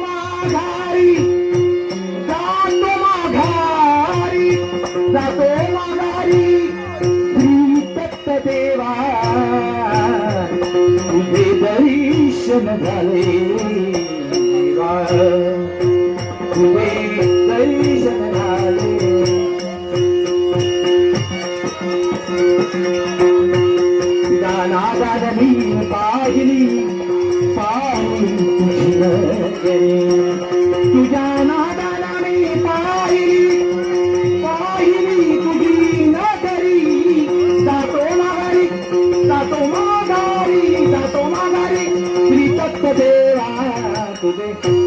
माघारी जातो माघारी जातो माघारी श्री दत्त तुझे दर्शन झाले तुझे दर्शन झाले. पाहिली जातो माघारी जातो माघारी श्री दत्त देवा तुझे दर्शन झाले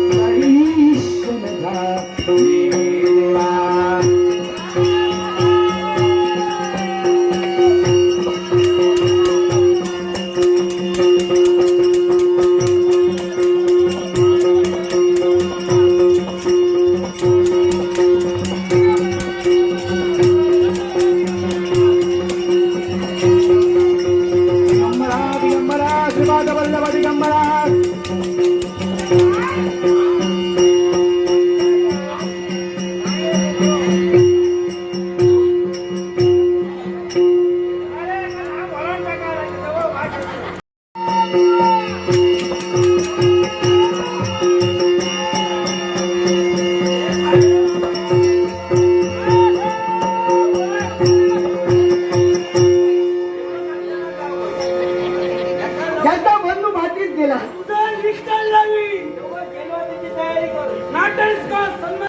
ज्याचा बंधू मातीत गेला.